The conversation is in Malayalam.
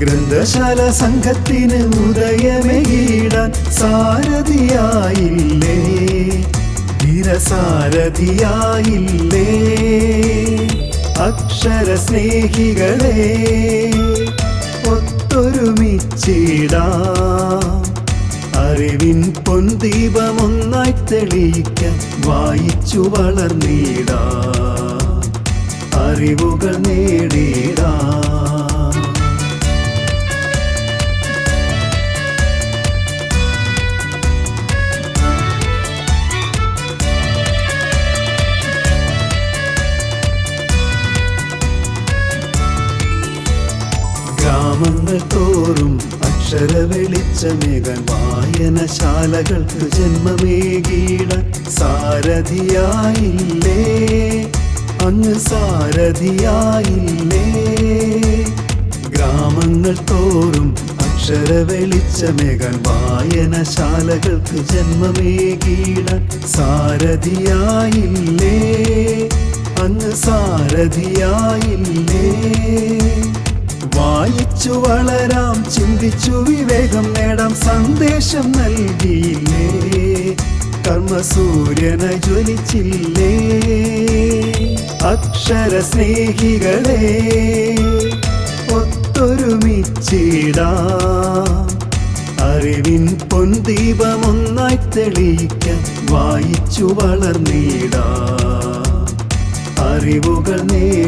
ഗ്രന്ഥശാല സംഘത്തിന് ഉദയമേകിടാൻ സാരഥിയായില്ലേ? നിരസാരഥിയായില്ലേ? അക്ഷര സ്നേഹികളെ ഒത്തൊരുമിച്ചിടാം. അറിവിൻ പൊന്തീപമൊന്നായി തെളിയിക്കാൻ വായിച്ചു വളർന്നിടാം. അറിവുകൾ നേടിയിടാം ഗ്രാമങ്ങൾ തോറും അക്ഷര വെളിച്ചമേകാൻ വായനശാലകൾക്ക് ജന്മമേകീട സാരഥിയായില്ലേ? അങ്ങ് സാരഥിയായില്ലേ? ഗ്രാമങ്ങൾ തോറും അക്ഷര വെളിച്ചമേകാൻ വായനശാലകൾക്ക് ജന്മമേകീട സാരഥിയായില്ലേ? അങ്ങ് സാരഥിയായില്ലേ? വായിച്ചു വളരാം ചിന്തിച്ചു വിവേകം നേടാം സന്ദേശം നൽകിയില്ലേ? കർമ്മസൂര്യന ജ്വലിച്ചില്ലേ? അക്ഷര സ്നേഹികളെ ഒത്തൊരുമിച്ചിടാം. അറിവിൻ പൊൻദീപമൊന്നായി തെളിയിക്കാൻ വായിച്ചു വളർന്നിടാം. അറിവുകൾ നേ